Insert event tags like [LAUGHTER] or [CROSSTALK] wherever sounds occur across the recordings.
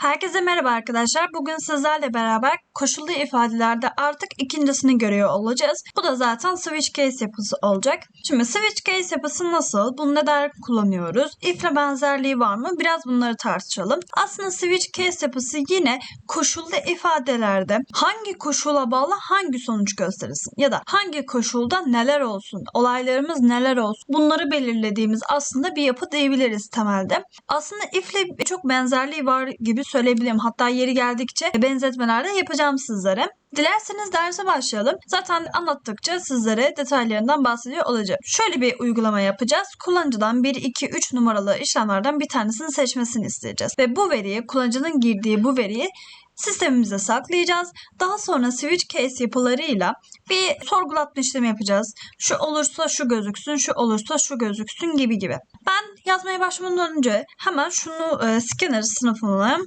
Herkese merhaba arkadaşlar. Bugün sizlerle beraber koşullu ifadelerde artık ikincisini görüyor olacağız. Bu da zaten switch case yapısı olacak. Şimdi switch case yapısı nasıl? Bunu neden kullanıyoruz? If ile benzerliği var mı? Biraz bunları tartışalım. Aslında switch case yapısı yine koşullu ifadelerde hangi koşula bağlı hangi sonuç gösterirsin? Ya da hangi koşulda neler olsun? Olaylarımız neler olsun? Bunları belirlediğimiz aslında bir yapı diyebiliriz temelde. Aslında if ile çok benzerliği var gibi söyleyebilirim. Hatta yeri geldikçe benzetmeler de yapacağım sizlere. Dilerseniz derse başlayalım. Zaten anlattıkça sizlere detaylarından bahsediyor olacağım. Şöyle bir uygulama yapacağız. Kullanıcıdan 1, 2, 3 numaralı işlemlerden bir tanesini seçmesini isteyeceğiz. Ve bu veriyi, kullanıcının girdiği bu veriyi sistemimize saklayacağız. Daha sonra switch case yapılarıyla bir sorgulatma işlemi yapacağız. Şu olursa şu gözüksün, şu olursa şu gözüksün gibi gibi. Ben yazmaya başlamadan önce hemen şunu e, scanner sınıfını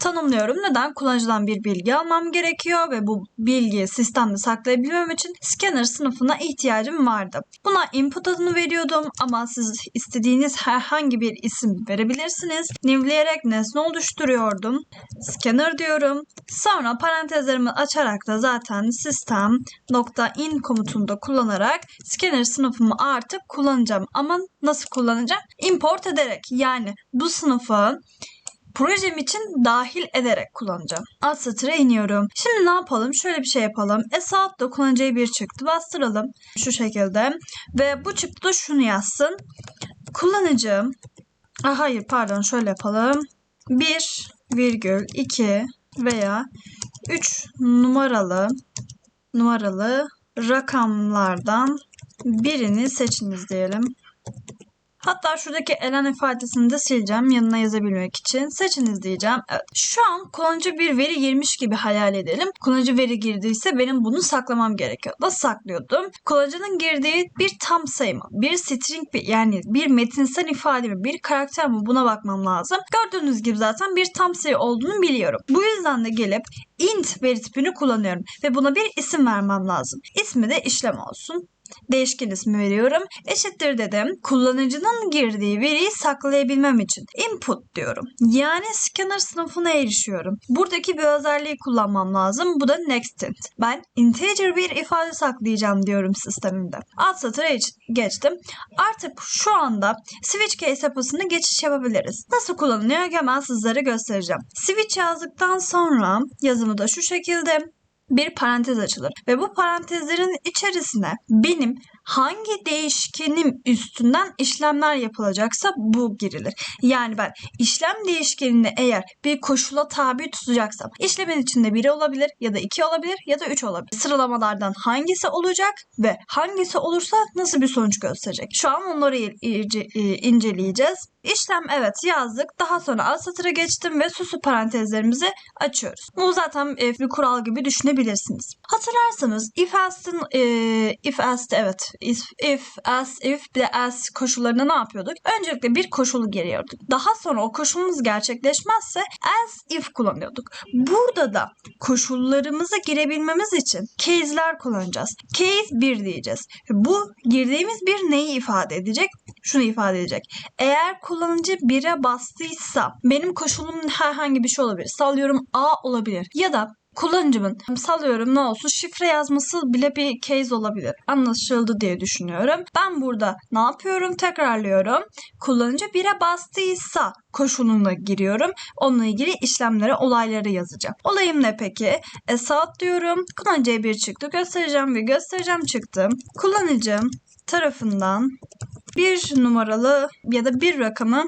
tanımlıyorum. Neden? Kullanıcıdan bir bilgi almam gerekiyor ve bu bilgiyi sistemde saklayabilmem için scanner sınıfına ihtiyacım vardı. Buna input adını veriyordum ama siz istediğiniz herhangi bir isim verebilirsiniz. Nivleyerek nesne oluşturuyordum. Scanner diyorum. Sonra parantezlerimi açarak da zaten sistem nokta in komutunu da kullanarak scanner sınıfımı artık kullanacağım. Ama nasıl kullanacağım? Import ederek yani bu sınıfı projem için dahil ederek kullanacağım. Alt satıra iniyorum. Şimdi ne yapalım? Şöyle bir şey yapalım. Esaat'ta kullanıcıya bir çıktı bastıralım. Şu şekilde. Ve bu çıktı şunu yazsın. Kullanıcı Ah, hayır pardon şöyle yapalım. 1 virgül 2 veya 3 numaralı numaralı rakamlardan birini seçiniz diyelim. Hatta şuradaki elen ifadesini de sileceğim yanına yazabilmek için. Seçiniz diyeceğim. Evet. Şu an kullanıcı bir veri girmiş gibi hayal edelim. Kullanıcı veri girdiyse benim bunu saklamam gerekiyor. Nasıl saklıyordum? Kullanıcının girdiği bir tam sayı mı? Bir string bir yani bir metinsel ifade mi? Bir karakter mi? Buna bakmam lazım. Gördüğünüz gibi zaten bir tam sayı olduğunu biliyorum. Bu yüzden de gelip int veri tipini kullanıyorum. Ve buna bir isim vermem lazım. İsmi de işlem olsun değişken ismi veriyorum. Eşittir dedim. Kullanıcının girdiği veriyi saklayabilmem için input diyorum. Yani scanner sınıfına erişiyorum. Buradaki bir özelliği kullanmam lazım. Bu da nextInt. Ben integer bir ifade saklayacağım diyorum sistemimde. Alt satıra geçtim. Artık şu anda switch case yapısını geçiş yapabiliriz. Nasıl kullanılıyor hemen sizlere göstereceğim. Switch yazdıktan sonra yazımı da şu şekilde bir parantez açılır ve bu parantezlerin içerisine benim hangi değişkenim üstünden işlemler yapılacaksa bu girilir. Yani ben işlem değişkenini eğer bir koşula tabi tutacaksam işlemin içinde biri olabilir ya da iki olabilir ya da üç olabilir. Sıralamalardan hangisi olacak ve hangisi olursa nasıl bir sonuç gösterecek? Şu an onları inceleyeceğiz. İşlem evet yazdık. Daha sonra alt satıra geçtim ve süslü parantezlerimizi açıyoruz. Bu zaten e, bir kural gibi düşünebilirsiniz. Hatırlarsanız if else'in e, if else evet if, if else if bir de else koşullarında ne yapıyorduk? Öncelikle bir koşulu giriyorduk. Daha sonra o koşulumuz gerçekleşmezse else if kullanıyorduk. Burada da koşullarımızı girebilmemiz için case'ler kullanacağız. Case 1 diyeceğiz. Bu girdiğimiz bir neyi ifade edecek? Şunu ifade edecek. Eğer kullanıcı 1'e bastıysa benim koşulum herhangi bir şey olabilir. Sallıyorum A olabilir. Ya da kullanıcımın sallıyorum ne olsun şifre yazması bile bir case olabilir. Anlaşıldı diye düşünüyorum. Ben burada ne yapıyorum? Tekrarlıyorum. Kullanıcı 1'e bastıysa koşuluna giriyorum. Onunla ilgili işlemlere, olayları yazacağım. Olayım ne peki? E, saat diyorum. Kullanıcıya bir çıktı. Göstereceğim ve göstereceğim çıktı. Kullanıcım tarafından bir numaralı ya da bir rakamı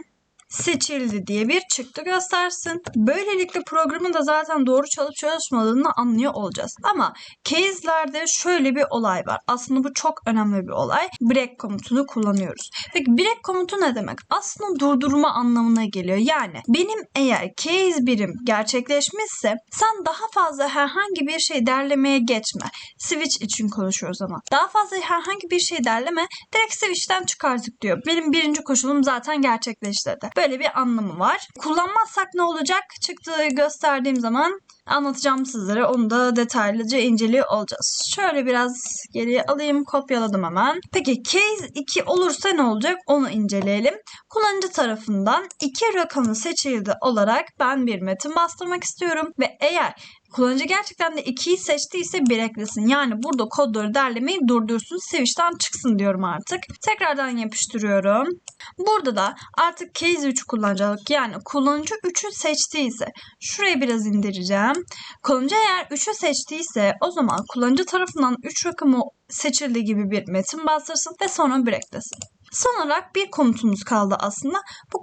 seçildi diye bir çıktı göstersin. Böylelikle programın da zaten doğru çalışıp çalışmadığını anlıyor olacağız. Ama case'lerde şöyle bir olay var. Aslında bu çok önemli bir olay. Break komutunu kullanıyoruz. Peki break komutu ne demek? Aslında durdurma anlamına geliyor. Yani benim eğer case birim gerçekleşmişse sen daha fazla herhangi bir şey derlemeye geçme. Switch için konuşuyoruz ama. Daha fazla herhangi bir şey derleme direkt switch'ten çıkartık diyor. Benim birinci koşulum zaten gerçekleşti. Böyle bir anlamı var. Kullanmazsak ne olacak? Çıktığı gösterdiğim zaman anlatacağım sizlere. Onu da detaylıca inceliyor olacağız. Şöyle biraz geriye alayım. Kopyaladım hemen. Peki case 2 olursa ne olacak? Onu inceleyelim. Kullanıcı tarafından iki rakamı seçildi olarak ben bir metin bastırmak istiyorum ve eğer Kullanıcı gerçekten de 2'yi seçtiyse bir eklesin. Yani burada kodları derlemeyi durdursun. Switch'ten çıksın diyorum artık. Tekrardan yapıştırıyorum. Burada da artık case 3 kullanacak. Yani kullanıcı 3'ü seçtiyse şuraya biraz indireceğim. Kullanıcı eğer 3'ü seçtiyse o zaman kullanıcı tarafından 3 rakamı seçildiği gibi bir metin bastırsın ve sonra bir eklesin. Son olarak bir komutumuz kaldı aslında. Bu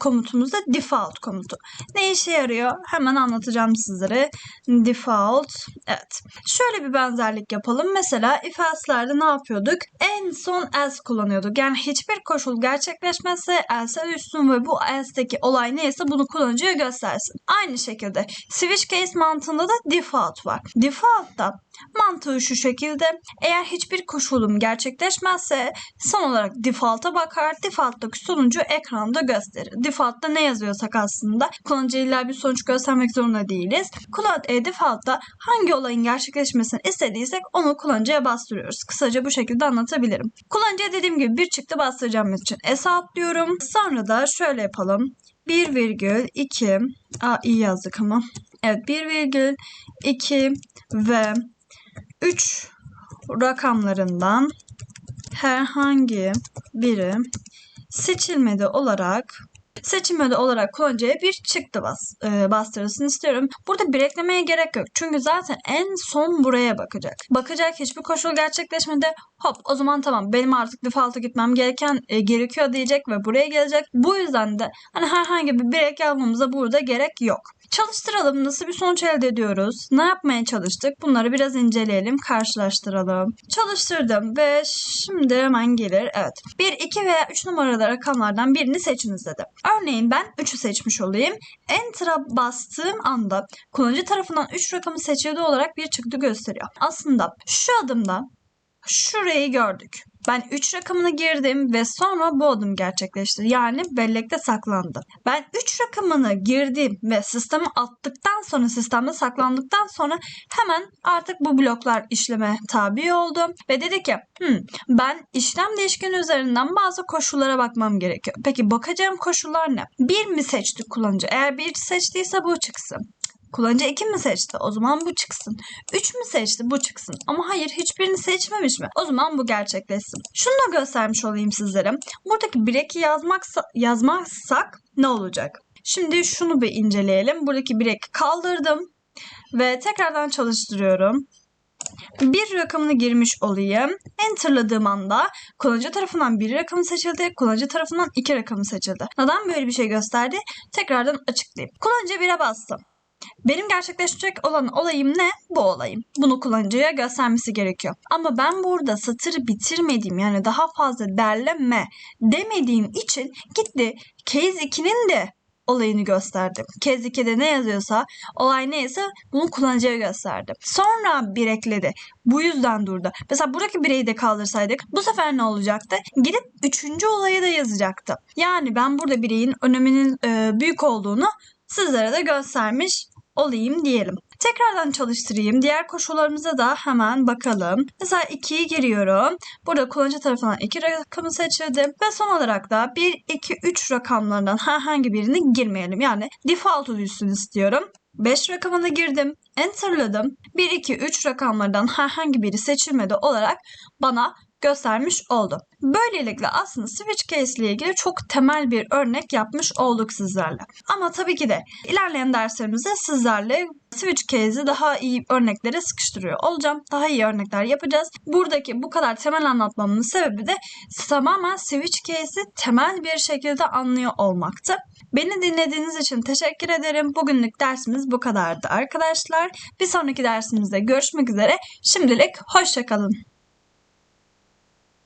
komutumuz da default komutu. Ne işe yarıyor? Hemen anlatacağım sizlere. Default. Evet. Şöyle bir benzerlik yapalım. Mesela if else'lerde ne yapıyorduk? En son else kullanıyorduk. Yani hiçbir koşul gerçekleşmezse else üstün ve bu else'deki olay neyse bunu kullanıcıya göstersin. Aynı şekilde switch case mantığında da default var. Default'ta mantığı şu şekilde. Eğer hiçbir koşulum gerçekleşmezse son olarak default'a bakar. Default'taki sonucu ekranda gösterir. Default'ta ne yazıyorsak aslında kullanıcı illa bir sonuç göstermek zorunda değiliz. Kullan e, default'ta hangi olayın gerçekleşmesini istediysek onu kullanıcıya bastırıyoruz. Kısaca bu şekilde anlatabilirim. Kullanıcıya dediğim gibi bir çıktı bastıracağım için S diyorum. Sonra da şöyle yapalım. 1,2 Aa iyi yazdık ama. Evet 1,2 ve 3 rakamlarından herhangi biri seçilmedi olarak seçilmedi olarak kullanıcıya bir çıktı bas, e, bastırılsın istiyorum. Burada bir eklemeye gerek yok. Çünkü zaten en son buraya bakacak. Bakacak hiçbir koşul gerçekleşmedi. Hop o zaman tamam benim artık default'a gitmem gereken e, gerekiyor diyecek ve buraya gelecek. Bu yüzden de hani herhangi bir break yapmamıza burada gerek yok. Çalıştıralım. Nasıl bir sonuç elde ediyoruz? Ne yapmaya çalıştık? Bunları biraz inceleyelim, karşılaştıralım. Çalıştırdım ve şimdi hemen gelir. Evet. 1, 2 veya 3 numaralı rakamlardan birini seçiniz dedi. Örneğin ben 3'ü seçmiş olayım. Enter'a bastığım anda kullanıcı tarafından 3 rakamı seçildi olarak bir çıktı gösteriyor. Aslında şu adımda şurayı gördük. Ben 3 rakamını girdim ve sonra bu adım gerçekleşti. Yani bellekte saklandı. Ben 3 rakamını girdim ve sisteme attıktan sonra sistemde saklandıktan sonra hemen artık bu bloklar işleme tabi oldu. Ve dedi ki hmm, ben işlem değişkeni üzerinden bazı koşullara bakmam gerekiyor. Peki bakacağım koşullar ne? Bir mi seçti kullanıcı? Eğer bir seçtiyse bu çıksın. Kullanıcı 2 mi seçti? O zaman bu çıksın. 3 mü seçti? Bu çıksın. Ama hayır hiçbirini seçmemiş mi? O zaman bu gerçekleşsin. Şunu da göstermiş olayım sizlere. Buradaki break'i yazmaksa, yazmazsak ne olacak? Şimdi şunu bir inceleyelim. Buradaki break'i kaldırdım ve tekrardan çalıştırıyorum bir rakamını girmiş olayım. Enter'ladığım anda kullanıcı tarafından bir rakamı seçildi, kullanıcı tarafından iki rakamı seçildi. Neden böyle bir şey gösterdi? Tekrardan açıklayayım. Kullanıcı 1'e bastım. Benim gerçekleşecek olan olayım ne? Bu olayım. Bunu kullanıcıya göstermesi gerekiyor. Ama ben burada satırı bitirmediğim yani daha fazla derleme demediğim için gitti case 2'nin de olayını gösterdim. Kez 2'de ne yazıyorsa olay neyse bunu kullanıcıya gösterdim. Sonra bir ekledi. Bu yüzden durdu. Mesela buradaki bireyi de kaldırsaydık bu sefer ne olacaktı? Gidip üçüncü olayı da yazacaktı. Yani ben burada bireyin öneminin büyük olduğunu sizlere de göstermiş olayım diyelim. Tekrardan çalıştırayım. Diğer koşullarımıza da hemen bakalım. Mesela 2'yi giriyorum. Burada kullanıcı tarafından 2 rakamı seçildi. Ve son olarak da 1, 2, 3 rakamlarından [LAUGHS] herhangi birini girmeyelim. Yani default olsun istiyorum. 5 rakamını girdim. Enter'ladım. 1, 2, 3 rakamlardan [LAUGHS] herhangi biri seçilmedi olarak bana göstermiş oldu. Böylelikle aslında switch case ile ilgili çok temel bir örnek yapmış olduk sizlerle. Ama tabii ki de ilerleyen derslerimizde sizlerle switch case'i daha iyi örneklere sıkıştırıyor olacağım. Daha iyi örnekler yapacağız. Buradaki bu kadar temel anlatmamın sebebi de tamamen switch case'i temel bir şekilde anlıyor olmaktı. Beni dinlediğiniz için teşekkür ederim. Bugünlük dersimiz bu kadardı arkadaşlar. Bir sonraki dersimizde görüşmek üzere. Şimdilik hoşçakalın.